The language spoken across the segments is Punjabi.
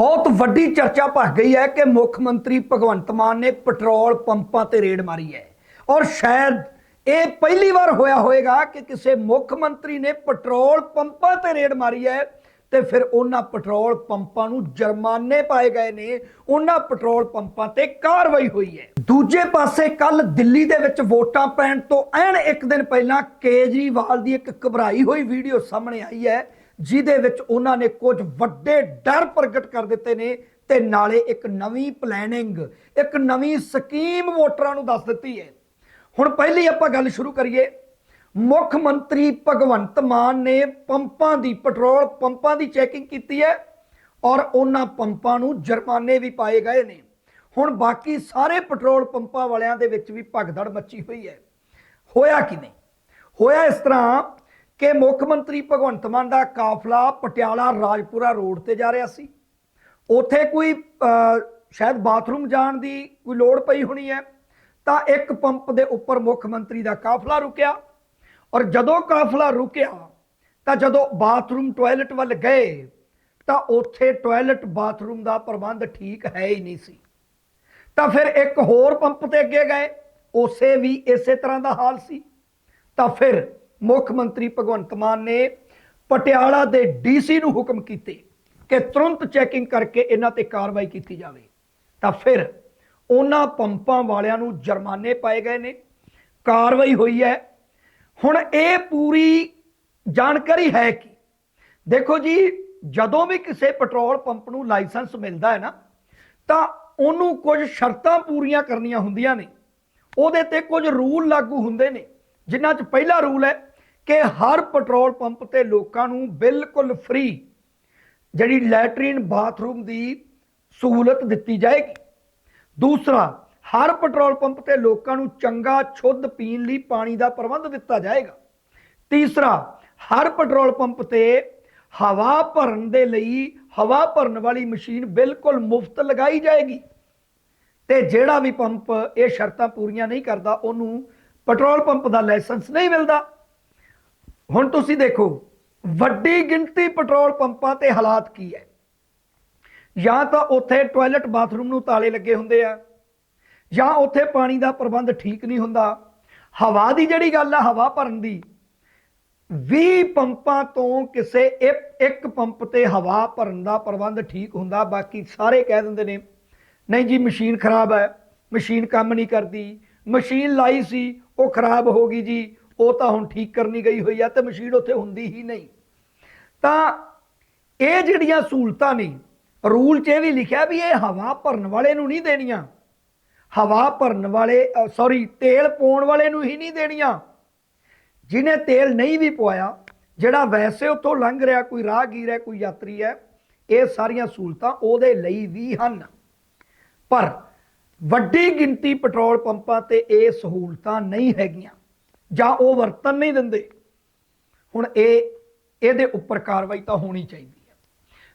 ਬਹੁਤ ਵੱਡੀ ਚਰਚਾ ਭਖ ਗਈ ਹੈ ਕਿ ਮੁੱਖ ਮੰਤਰੀ ਭਗਵੰਤ ਮਾਨ ਨੇ ਪੈਟਰੋਲ ਪੰਪਾਂ ਤੇ ਰੇਡ ਮਾਰੀ ਹੈ। ਔਰ ਸ਼ਾਇਦ ਇਹ ਪਹਿਲੀ ਵਾਰ ਹੋਇਆ ਹੋਵੇਗਾ ਕਿ ਕਿਸੇ ਮੁੱਖ ਮੰਤਰੀ ਨੇ ਪੈਟਰੋਲ ਪੰਪਾਂ ਤੇ ਰੇਡ ਮਾਰੀ ਹੈ ਤੇ ਫਿਰ ਉਹਨਾਂ ਪੈਟਰੋਲ ਪੰਪਾਂ ਨੂੰ ਜੁਰਮਾਨੇ ਪਾਏ ਗਏ ਨੇ, ਉਹਨਾਂ ਪੈਟਰੋਲ ਪੰਪਾਂ ਤੇ ਕਾਰਵਾਈ ਹੋਈ ਹੈ। ਦੂਜੇ ਪਾਸੇ ਕੱਲ ਦਿੱਲੀ ਦੇ ਵਿੱਚ ਵੋਟਾਂ ਪੈਣ ਤੋਂ ਐਨ ਇੱਕ ਦਿਨ ਪਹਿਲਾਂ ਕੇਜਰੀਵਾਲ ਦੀ ਇੱਕ ਘਬਰਾਈ ਹੋਈ ਵੀਡੀਓ ਸਾਹਮਣੇ ਆਈ ਹੈ। ਜਿਹਦੇ ਵਿੱਚ ਉਹਨਾਂ ਨੇ ਕੁਝ ਵੱਡੇ ਡਰ ਪ੍ਰਗਟ ਕਰ ਦਿੱਤੇ ਨੇ ਤੇ ਨਾਲੇ ਇੱਕ ਨਵੀਂ ਪਲੈਨਿੰਗ ਇੱਕ ਨਵੀਂ ਸਕੀਮ ਵੋਟਰਾਂ ਨੂੰ ਦੱਸ ਦਿੱਤੀ ਹੈ। ਹੁਣ ਪਹਿਲੀ ਆਪਾਂ ਗੱਲ ਸ਼ੁਰੂ ਕਰੀਏ। ਮੁੱਖ ਮੰਤਰੀ ਭਗਵੰਤ ਮਾਨ ਨੇ ਪੰਪਾਂ ਦੀ ਪੈਟਰੋਲ ਪੰਪਾਂ ਦੀ ਚੈਕਿੰਗ ਕੀਤੀ ਹੈ ਔਰ ਉਹਨਾਂ ਪੰਪਾਂ ਨੂੰ ਜੁਰਮਾਨੇ ਵੀ ਪਾਏ ਗਏ ਨੇ। ਹੁਣ ਬਾਕੀ ਸਾਰੇ ਪੈਟਰੋਲ ਪੰਪਾਂ ਵਾਲਿਆਂ ਦੇ ਵਿੱਚ ਵੀ ਭਗਦੜ ਮੱਚੀ ਹੋਈ ਹੈ। ਹੋਇਆ ਕਿ ਨਹੀਂ? ਹੋਇਆ ਇਸ ਤਰ੍ਹਾਂ ਕਿ ਮੁੱਖ ਮੰਤਰੀ ਭਗਵੰਤ ਮਾਨ ਦਾ ਕਾਫਲਾ ਪਟਿਆਲਾ ਰਾਜਪੁਰਾ ਰੋਡ ਤੇ ਜਾ ਰਿਹਾ ਸੀ। ਉੱਥੇ ਕੋਈ ਸ਼ਾਇਦ ਬਾਥਰੂਮ ਜਾਣ ਦੀ ਕੋਈ ਲੋੜ ਪਈ ਹੋਣੀ ਹੈ, ਤਾਂ ਇੱਕ ਪੰਪ ਦੇ ਉੱਪਰ ਮੁੱਖ ਮੰਤਰੀ ਦਾ ਕਾਫਲਾ ਰੁਕਿਆ। ਔਰ ਜਦੋਂ ਕਾਫਲਾ ਰੁਕਿਆ, ਤਾਂ ਜਦੋਂ ਬਾਥਰੂਮ ਟਾਇਲਟ ਵੱਲ ਗਏ, ਤਾਂ ਉੱਥੇ ਟਾਇਲਟ ਬਾਥਰੂਮ ਦਾ ਪ੍ਰਬੰਧ ਠੀਕ ਹੈ ਹੀ ਨਹੀਂ ਸੀ। ਤਾਂ ਫਿਰ ਇੱਕ ਹੋਰ ਪੰਪ ਤੇ ਅੱਗੇ ਗਏ, ਉਸੇ ਵੀ ਇਸੇ ਤਰ੍ਹਾਂ ਦਾ ਹਾਲ ਸੀ। ਤਾਂ ਫਿਰ ਮੁੱਖ ਮੰਤਰੀ ਭਗਵੰਤ ਮਾਨ ਨੇ ਪਟਿਆਲਾ ਦੇ ਡੀਸੀ ਨੂੰ ਹੁਕਮ ਕੀਤੇ ਕਿ ਤੁਰੰਤ ਚੈਕਿੰਗ ਕਰਕੇ ਇਹਨਾਂ ਤੇ ਕਾਰਵਾਈ ਕੀਤੀ ਜਾਵੇ। ਤਾਂ ਫਿਰ ਉਹਨਾਂ ਪੰਪਾਂ ਵਾਲਿਆਂ ਨੂੰ ਜੁਰਮਾਨੇ ਪਾਏ ਗਏ ਨੇ। ਕਾਰਵਾਈ ਹੋਈ ਹੈ। ਹੁਣ ਇਹ ਪੂਰੀ ਜਾਣਕਾਰੀ ਹੈ ਕਿ? ਦੇਖੋ ਜੀ, ਜਦੋਂ ਵੀ ਕਿਸੇ ਪੈਟਰੋਲ ਪੰਪ ਨੂੰ ਲਾਇਸੈਂਸ ਮਿਲਦਾ ਹੈ ਨਾ, ਤਾਂ ਉਹਨੂੰ ਕੁਝ ਸ਼ਰਤਾਂ ਪੂਰੀਆਂ ਕਰਨੀਆਂ ਹੁੰਦੀਆਂ ਨੇ। ਉਹਦੇ ਤੇ ਕੁਝ ਰੂਲ ਲਾਗੂ ਹੁੰਦੇ ਨੇ, ਜਿਨ੍ਹਾਂ 'ਚ ਪਹਿਲਾ ਰੂਲ ਹੈ ਕਿ ਹਰ ਪੈਟਰੋਲ ਪੰਪ ਤੇ ਲੋਕਾਂ ਨੂੰ ਬਿਲਕੁਲ ਫ੍ਰੀ ਜਿਹੜੀ ਲੈਟਰੀਨ ਬਾਥਰੂਮ ਦੀ ਸਹੂਲਤ ਦਿੱਤੀ ਜਾਏਗੀ। ਦੂਸਰਾ, ਹਰ ਪੈਟਰੋਲ ਪੰਪ ਤੇ ਲੋਕਾਂ ਨੂੰ ਚੰਗਾ ਸ਼ੁੱਧ ਪੀਣ ਲਈ ਪਾਣੀ ਦਾ ਪ੍ਰਬੰਧ ਦਿੱਤਾ ਜਾਏਗਾ। ਤੀਸਰਾ, ਹਰ ਪੈਟਰੋਲ ਪੰਪ ਤੇ ਹਵਾ ਭਰਨ ਦੇ ਲਈ ਹਵਾ ਭਰਨ ਵਾਲੀ ਮਸ਼ੀਨ ਬਿਲਕੁਲ ਮੁਫਤ ਲਗਾਈ ਜਾਏਗੀ। ਤੇ ਜਿਹੜਾ ਵੀ ਪੰਪ ਇਹ ਸ਼ਰਤਾਂ ਪੂਰੀਆਂ ਨਹੀਂ ਕਰਦਾ, ਉਹਨੂੰ ਪੈਟਰੋਲ ਪੰਪ ਦਾ ਲਾਇਸੈਂਸ ਨਹੀਂ ਮਿਲਦਾ। ਹੁਣ ਤੁਸੀਂ ਦੇਖੋ, ਵੱਡੀ ਗਿਣਤੀ ਪੈਟਰੋਲ ਪੰਪਾਂ ਤੇ ਹਾਲਾਤ ਕੀ ਹੈ? ਜਾਂ ਤਾਂ ਉੱਥੇ ਟਾਇਲਟ ਬਾਥਰੂਮ ਨੂੰ ਤਾਲੇ ਲੱਗੇ ਹੁੰਦੇ ਆ, ਜਾਂ ਉੱਥੇ ਪਾਣੀ ਦਾ ਪ੍ਰਬੰਧ ਠੀਕ ਨਹੀਂ ਹੁੰਦਾ। ਹਵਾ ਦੀ ਜਿਹੜੀ ਗੱਲ ਆ, ਹਵਾ ਭਰਨ ਦੀ 20 ਪੰਪਾਂ ਤੋਂ ਕਿਸੇ ਇੱਕ ਇੱਕ ਪੰਪ ਤੇ ਹਵਾ ਭਰਨ ਦਾ ਪ੍ਰਬੰਧ ਠੀਕ ਹੁੰਦਾ, ਬਾਕੀ ਸਾਰੇ ਕਹਿ ਦਿੰਦੇ ਨੇ, ਨਹੀਂ ਜੀ, ਮਸ਼ੀਨ ਖਰਾਬ ਹੈ, ਮਸ਼ੀਨ ਕੰਮ ਨਹੀਂ ਕਰਦੀ, ਮਸ਼ੀਨ ਲਾਈ ਸੀ, ਉਹ ਖਰਾਬ ਹੋ ਗਈ ਜੀ ਉਹ ਤਾਂ ਹੁਣ ਠੀਕ ਕਰਨੀ ਗਈ ਹੋਈ ਆ ਤੇ ਮਸ਼ੀਨ ਉੱਥੇ ਹੁੰਦੀ ਹੀ ਨਹੀਂ। ਤਾਂ ਇਹ ਜਿਹੜੀਆਂ ਸਹੂਲਤਾਂ ਨੇ, ਰੂਲ 'ਚ ਇਹ ਵੀ ਲਿਖਿਆ ਵੀ ਇਹ ਹਵਾ ਭਰਨ ਵਾਲੇ ਨੂੰ ਨਹੀਂ ਦੇਣੀਆਂ। ਹਵਾ ਭਰਨ ਵਾਲੇ ਸੌਰੀ ਤੇਲ ਪਾਉਣ ਵਾਲੇ ਨੂੰ ਹੀ ਨਹੀਂ ਦੇਣੀਆਂ। ਜਿਹਨੇ ਤੇਲ ਨਹੀਂ ਵੀ ਪਵਾਇਆ ਜਿਹੜਾ ਵੈਸੇ ਉੱਥੋਂ ਲੰਘ ਰਿਹਾ, ਕੋਈ ਰਾਹਗੀਰ ਹੈ, ਕੋਈ ਯਾਤਰੀ ਹੈ, ਇਹ ਸਾਰੀਆਂ ਸਹੂਲਤਾਂ ਉਹਦੇ ਲਈ ਵੀ ਹਨ। ਪਰ ਵੱਡੀ ਗਿਣਤੀ ਪੈਟਰੋਲ ਪੰਪਾਂ ਤੇ ਇਹ ਸਹੂਲਤਾਂ ਨਹੀਂ ਹੈਗੀਆਂ। ਜਾਂ ਉਹ ਵਰਤਨ ਨਹੀਂ ਦਿੰਦੇ, ਹੁਣ ਇਹ, ਇਹਦੇ ਉੱਪਰ ਕਾਰਵਾਈ ਤਾਂ ਹੋਣੀ ਚਾਹੀਦੀ ਹੈ।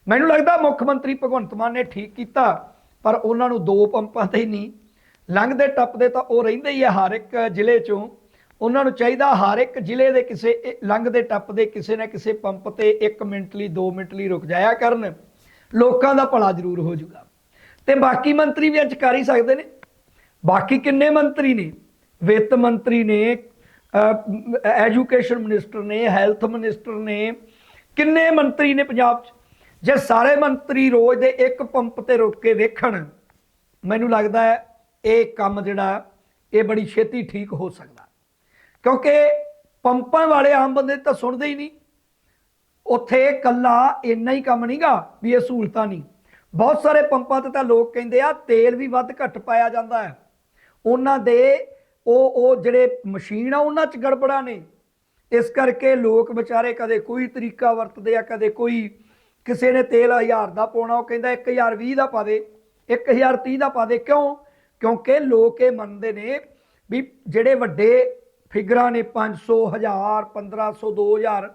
ਮੈਨੂੰ ਲੱਗਦਾ ਮੁੱਖ ਮੰਤਰੀ ਭਗਵੰਤ ਮਾਨ ਨੇ ਠੀਕ ਕੀਤਾ, ਪਰ ਉਹਨਾਂ ਨੂੰ ਦੋ ਪੰਪਾਂ ਤੇ ਹੀ ਨਹੀਂ। ਲੰਘਦੇ ਟੱਪਦੇ ਤਾਂ ਉਹ ਰਹਿੰਦੇ ਹੀ ਆ ਹਰ ਇੱਕ ਜ਼ਿਲ੍ਹੇ ਚੋਂ। ਉਹਨਾਂ ਨੂੰ ਚਾਹੀਦਾ ਹਰ ਇੱਕ ਜ਼ਿਲ੍ਹੇ ਦੇ ਕਿਸੇ ਲੰਘਦੇ ਟੱਪਦੇ ਕਿਸੇ ਨਾ ਕਿਸੇ ਪੰਪ ਤੇ 1 ਮਿੰਟ ਲਈ 2 ਮਿੰਟ ਲਈ ਰੁਕ ਜਾਇਆ ਕਰਨ। ਲੋਕਾਂ ਦਾ ਭਲਾ ਜ਼ਰੂਰ ਹੋ ਜਾਊਗਾ ਤੇ ਬਾਕੀ ਮੰਤਰੀ ਵੀ ਅੱਜ ਕਰ ਹੀ ਸਕਦੇ ਨੇ। ਬਾਕੀ ਕਿੰਨੇ ਮੰਤਰੀ ਨੇ? ਵਿੱਤ ਮੰਤਰੀ ਨੇ ਐਜੂਕੇਸ਼ਨ ਮਿਨਿਸਟਰ ਨੇ ਹੈਲਥ ਮਿਨਿਸਟਰ ਨੇ, ਕਿੰਨੇ ਮੰਤਰੀ ਨੇ ਪੰਜਾਬ 'ਚ? ਜੇ ਸਾਰੇ ਮੰਤਰੀ ਰੋਜ਼ ਦੇ ਇੱਕ ਪੰਪ ਤੇ ਰੁਕ ਕੇ ਵੇਖਣ, ਮੈਨੂੰ ਲੱਗਦਾ ਹੈ ਇਹ ਕੰਮ ਜਿਹੜਾ, ਇਹ ਬੜੀ ਛੇਤੀ ਠੀਕ ਹੋ ਸਕਦਾ। ਕਿਉਂਕਿ ਪੰਪਾਂ ਵਾਲੇ ਆਮ ਬੰਦੇ ਤਾਂ ਸੁਣਦੇ ਹੀ ਨਹੀਂ। ਉੱਥੇ ਕੱਲਾ ਇੰਨਾ ਹੀ ਕੰਮ ਨਹੀਂਗਾ ਵੀ ਇਹ ਸਹੂਲਤਾਂ ਨਹੀਂ। ਬਹੁਤ ਸਾਰੇ ਪੰਪਾਂ ਤੇ ਤਾਂ ਲੋਕ ਕਹਿੰਦੇ ਆ, ਤੇਲ ਵੀ ਵੱਧ ਘੱਟ ਪਾਇਆ ਜਾਂਦਾ ਹੈ। ਉਹਨਾਂ ਦੇ ਉਹ ਉਹ ਜਿਹੜੇ ਮਸ਼ੀਨ ਆ, ਉਹਨਾਂ 'ਚ ਗੜਬੜਾਂ ਨੇ। ਇਸ ਕਰਕੇ ਲੋਕ ਵਿਚਾਰੇ ਕਦੇ ਕੋਈ ਤਰੀਕਾ ਵਰਤਦੇ ਆ, ਕਦੇ ਕੋਈ ਕਿਸੇ ਨੇ ਤੇਲ 1000 ਦਾ ਪਾਉਣਾ, ਉਹ ਕਹਿੰਦਾ 1020 ਦਾ ਪਾ ਦੇ 1030 ਦਾ ਪਾ ਦੇ। ਕਿਉਂ? ਕਿਉਂਕਿ ਲੋਕ ਇਹ ਮੰਨਦੇ ਨੇ ਵੀ ਜਿਹੜੇ ਵੱਡੇ ਫਿਗਰਾਂ ਨੇ 500 1000 1500 2000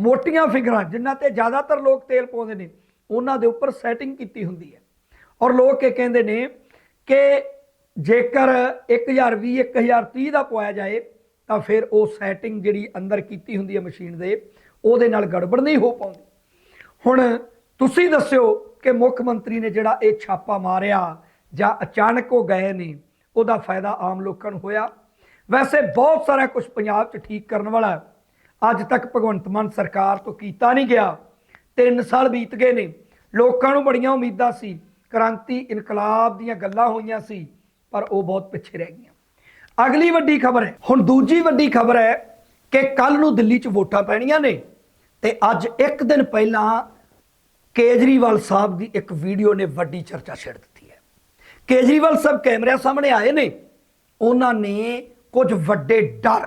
ਮੋਟੀਆਂ ਫਿਗਰਾਂ, ਜਿਨ੍ਹਾਂ ਤੇ ਜ਼ਿਆਦਾਤਰ ਲੋਕ ਤੇਲ ਪਾਉਂਦੇ ਨੇ, ਉਹਨਾਂ ਦੇ ਉੱਪਰ ਸੈਟਿੰਗ ਕੀਤੀ ਹੁੰਦੀ ਹੈ। ਔਰ ਲੋਕ ਇਹ ਕਹਿੰਦੇ ਨੇ ਕਿ ਜੇਕਰ 1020 1030 ਦਾ ਪਵਾਇਆ ਜਾਏ, ਤਾਂ ਫਿਰ ਉਹ ਸੈਟਿੰਗ ਜਿਹੜੀ ਅੰਦਰ ਕੀਤੀ ਹੁੰਦੀ ਹੈ ਮਸ਼ੀਨ ਦੇ, ਉਹਦੇ ਨਾਲ ਗੜਬੜ ਨਹੀਂ ਹੋ ਪਾਉਂਦੀ। ਹੁਣ ਤੁਸੀਂ ਦੱਸਿਓ ਕਿ ਮੁੱਖ ਮੰਤਰੀ ਨੇ ਜਿਹੜਾ ਇਹ ਛਾਪਾ ਮਾਰਿਆ ਜਾਂ ਅਚਾਨਕ ਉਹ ਗਏ ਨੇ ਉਹਦਾ ਫਾਇਦਾ ਆਮ ਲੋਕਾਂ ਨੂੰ ਹੋਇਆ। ਵੈਸੇ ਬਹੁਤ ਸਾਰਾ ਕੁਝ ਪੰਜਾਬ 'ਚ ਠੀਕ ਕਰਨ ਵਾਲਾ ਅੱਜ ਤੱਕ ਭਗਵੰਤ ਮਾਨ ਸਰਕਾਰ ਤੋਂ ਕੀਤਾ ਨਹੀਂ ਗਿਆ। 3 ਸਾਲ ਬੀਤ ਗਏ ਨੇ। ਲੋਕਾਂ ਨੂੰ ਬੜੀਆਂ ਉਮੀਦਾਂ ਸੀ। ਕ੍ਰਾਂਤੀ ਇਨਕਲਾਬ ਦੀਆਂ ਗੱਲਾਂ ਹੋਈਆਂ ਸੀ। ਪਰ ਉਹ ਬਹੁਤ ਪਿੱਛੇ ਰਹਿ ਗਈਆਂ। ਅਗਲੀ ਵੱਡੀ ਖਬਰ ਹੈ। ਹੁਣ ਦੂਜੀ ਵੱਡੀ ਖਬਰ ਹੈ ਕਿ ਕੱਲ ਨੂੰ ਦਿੱਲੀ 'ਚ ਵੋਟਾਂ ਪੈਣੀਆਂ ਨੇ ਤੇ ਅੱਜ ਇੱਕ ਦਿਨ ਪਹਿਲਾਂ ਕੇਜਰੀਵਾਲ ਸਾਹਿਬ ਦੀ ਇੱਕ ਵੀਡੀਓ ਨੇ ਵੱਡੀ ਚਰਚਾ ਛੇੜ ਦਿੱਤੀ ਹੈ। ਕੇਜਰੀਵਾਲ ਸਾਹਿਬ ਕੈਮਰਿਆਂ ਸਾਹਮਣੇ ਆਏ ਨੇ। ਉਹਨਾਂ ਨੇ ਕੁਝ ਵੱਡੇ ਡਰ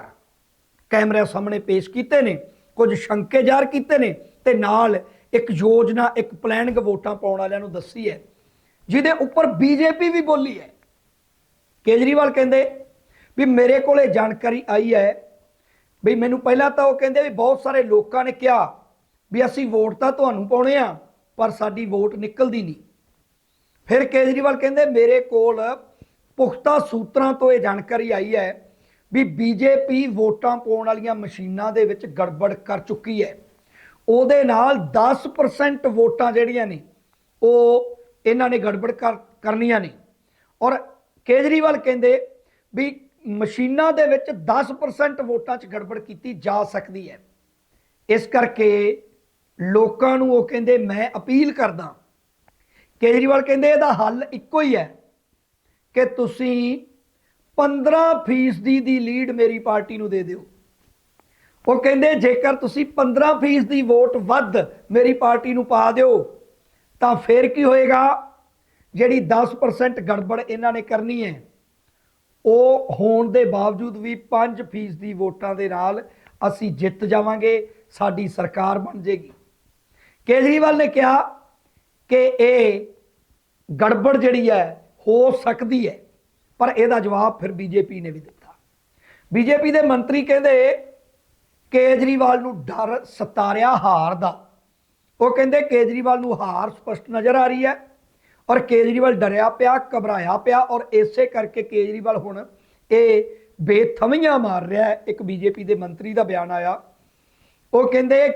ਕੈਮਰਿਆਂ ਸਾਹਮਣੇ ਪੇਸ਼ ਕੀਤੇ ਨੇ, ਕੁਝ ਸ਼ੰਕੇ ਜ਼ਾਹਰ ਕੀਤੇ ਨੇ ਤੇ ਨਾਲ ਇੱਕ ਯੋਜਨਾ, ਇੱਕ ਪਲਾਨਿੰਗ ਵੋਟਾਂ ਪਾਉਣ ਵਾਲਿਆਂ ਨੂੰ ਦੱਸੀ ਹੈ। ਜਿਹਦੇ ਉੱਪਰ ਬੀਜੇਪੀ ਵੀ ਬੋਲੀ ਹੈ। ਕੇਜਰੀਵਾਲ ਕਹਿੰਦੇ ਵੀ ਮੇਰੇ ਕੋਲੇ ਜਾਣਕਾਰੀ ਆਈ ਹੈ ਵੀ ਮੈਨੂੰ ਪਹਿਲਾਂ ਤਾਂ ਉਹ ਕਹਿੰਦੇ ਵੀ ਬਹੁਤ ਸਾਰੇ ਲੋਕਾਂ ਨੇ ਕਿਹਾ ਵੀ ਅਸੀਂ ਵੋਟ ਤਾਂ ਤੁਹਾਨੂੰ ਪਾਉਣੇ ਆ, ਪਰ ਸਾਡੀ ਵੋਟ ਨਿਕਲਦੀ ਨਹੀਂ। ਫਿਰ ਕੇਜਰੀਵਾਲ ਕਹਿੰਦੇ ਮੇਰੇ ਕੋਲ ਪੁਖਤਾ ਸੂਤਰਾਂ ਤੋਂ ਇਹ ਜਾਣਕਾਰੀ ਆਈ ਹੈ ਵੀ ਬੀਜੇਪੀ ਵੋਟਾਂ ਪਾਉਣ ਵਾਲੀਆਂ ਮਸ਼ੀਨਾਂ ਦੇ ਵਿੱਚ ਗੜਬੜ ਕਰ ਚੁੱਕੀ ਹੈ। ਉਹਦੇ ਨਾਲ 10% ਵੋਟਾਂ ਜਿਹੜੀਆਂ ਨੇ, ਉਹ ਇਹਨਾਂ ਨੇ ਗੜਬੜ ਕਰ, ਕਰਨੀਆਂ ਨੇ। ਔਰ ਕੇਜਰੀਵਾਲ ਕਹਿੰਦੇ ਵੀ ਮਸ਼ੀਨਾਂ ਦੇ ਵਿੱਚ 10% ਵੋਟਾਂ 'ਚ ਗੜਬੜ ਕੀਤੀ ਜਾ ਸਕਦੀ ਹੈ। ਇਸ ਕਰਕੇ ਲੋਕਾਂ ਨੂੰ ਉਹ ਕਹਿੰਦੇ, ਮੈਂ ਅਪੀਲ ਕਰਦਾ ਕੇਜਰੀਵਾਲ ਕਹਿੰਦੇ, ਇਹਦਾ ਹੱਲ ਇੱਕੋ ਹੀ ਹੈ ਕਿ ਤੁਸੀਂ 15% ਦੀ ਲੀਡ ਮੇਰੀ ਪਾਰਟੀ ਨੂੰ ਦੇ ਦਿਓ। ਉਹ ਕਹਿੰਦੇ, ਜੇਕਰ ਤੁਸੀਂ 15% ਦੀ ਵੋਟ ਵੱਧ ਮੇਰੀ ਪਾਰਟੀ ਨੂੰ ਪਾ ਦਿਓ, ਤਾਂ ਫਿਰ ਕੀ ਹੋਏਗਾ? ਜਿਹੜੀ 10% ਗੜਬੜ ਇਹਨਾਂ ਨੇ ਕਰਨੀ ਹੈ, ਉਹ ਹੋਣ ਦੇ ਬਾਵਜੂਦ ਵੀ 5% ਦੀ ਵੋਟਾਂ ਦੇ ਨਾਲ ਅਸੀਂ ਜਿੱਤ ਜਾਵਾਂਗੇ, ਸਾਡੀ ਸਰਕਾਰ ਬਣ ਜੇਗੀ। ਕੇਜਰੀਵਾਲ ਨੇ ਕਿਹਾ ਕਿ ਇਹ ਗੜਬੜ ਜਿਹੜੀ ਹੈ, ਹੋ ਸਕਦੀ ਹੈ, ਪਰ ਇਹਦਾ ਜਵਾਬ ਫਿਰ ਬੀਜੇਪੀ ਨੇ ਵੀ ਦਿੱਤਾ। ਬੀਜੇਪੀ ਦੇ ਮੰਤਰੀ ਕਹਿੰਦੇ ਕੇਜਰੀਵਾਲ ਨੂੰ ਡਰ ਸਤਾਰਿਆ ਹਾਰ ਦਾ। ਉਹ ਕਹਿੰਦੇ ਕੇਜਰੀਵਾਲ ਨੂੰ ਹਾਰ ਸਪਸ਼ਟ ਨਜ਼ਰ ਆ ਰਹੀ ਹੈ। ਔਰ ਕੇਜਰੀਵਾਲ ਡਰਿਆ ਪਿਆ, ਘਬਰਾਇਆ ਪਿਆ ਔਰ ਇਸੇ ਕਰਕੇ ਕੇਜਰੀਵਾਲ ਹੁਣ ਇਹ ਬੇਥਮੀਆਂ ਮਾਰ ਰਿਹਾ ਹੈ। ਇੱਕ ਬੀਜੇਪੀ ਦੇ ਮੰਤਰੀ ਦਾ ਬਿਆਨ ਆਇਆ। ਉਹ ਕਹਿੰਦੇ,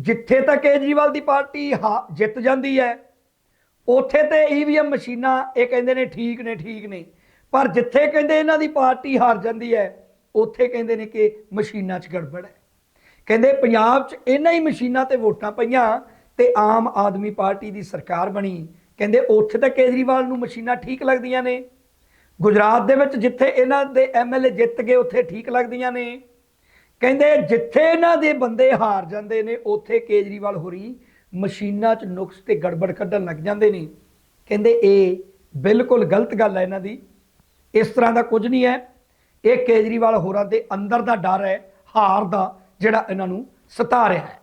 ਜਿੱਥੇ ਤੱਕ ਕੇਜਰੀਵਾਲ ਦੀ ਪਾਰਟੀ ਹਾ- ਜਿੱਤ ਜਾਂਦੀ ਹੈ। ਉਥੇ ਤੇ ਈਵੀਐਮ ਮਸ਼ੀਨਾਂ, ਇਹ ਕਹਿੰਦੇ ਨੇ ਠੀਕ ਨੇ ਠੀਕ ਨੇ। ਪਰ ਜਿੱਥੇ ਕਹਿੰਦੇ ਇਹਨਾਂ ਦੀ ਪਾਰਟੀ ਹਾਰ ਜਾਂਦੀ ਹੈ, ਉਥੇ ਕਹਿੰਦੇ ਨੇ ਕਿ ਮਸ਼ੀਨਾਂ 'ਚ ਗੜਬੜ ਹੈ। ਕਹਿੰਦੇ, ਪੰਜਾਬ 'ਚ ਇਹਨਾਂ ਹੀ ਮਸ਼ੀਨਾਂ ਤੇ ਵੋਟਾਂ ਪਈਆਂ ਤੇ ਆਮ ਆਦਮੀ ਪਾਰਟੀ ਦੀ ਸਰਕਾਰ ਬਣੀ। ਕਹਿੰਦੇ ਉੱਥੇ ਤਾਂ ਕੇਜਰੀਵਾਲ ਨੂੰ ਮਸ਼ੀਨਾਂ ਠੀਕ ਲੱਗਦੀਆਂ ਨੇ। ਗੁਜਰਾਤ ਦੇ ਵਿੱਚ ਜਿੱਥੇ ਇਹਨਾਂ ਦੇ ਐਮਐਲਏ ਜਿੱਤ ਗਏ, ਉੱਥੇ ਠੀਕ ਲੱਗਦੀਆਂ ਨੇ। ਕਹਿੰਦੇ ਜਿੱਥੇ ਇਹਨਾਂ ਦੇ ਬੰਦੇ ਹਾਰ ਜਾਂਦੇ ਨੇ, ਉੱਥੇ ਕੇਜਰੀਵਾਲ ਹੋਰੀ ਮਸ਼ੀਨਾਂ 'ਚ ਨੁਕਸ ਤੇ ਗੜਬੜ ਕੱਢਣ ਲੱਗ ਜਾਂਦੇ ਨੇ। ਕਹਿੰਦੇ ਇਹ ਬਿਲਕੁਲ ਗਲਤ ਗੱਲ ਹੈ ਇਹਨਾਂ ਦੀ। ਇਸ ਤਰ੍ਹਾਂ ਦਾ ਕੁਝ ਨਹੀਂ ਹੈ। ਇਹ ਕੇਜਰੀਵਾਲ ਹੋਰਾਂ ਦੇ ਅੰਦਰ ਦਾ ਡਰ ਹੈ, ਹਾਰ ਦਾ ਜਿਹੜਾ ਇਹਨਾਂ ਨੂੰ ਸਤਾ ਰਿਹਾ ਹੈ।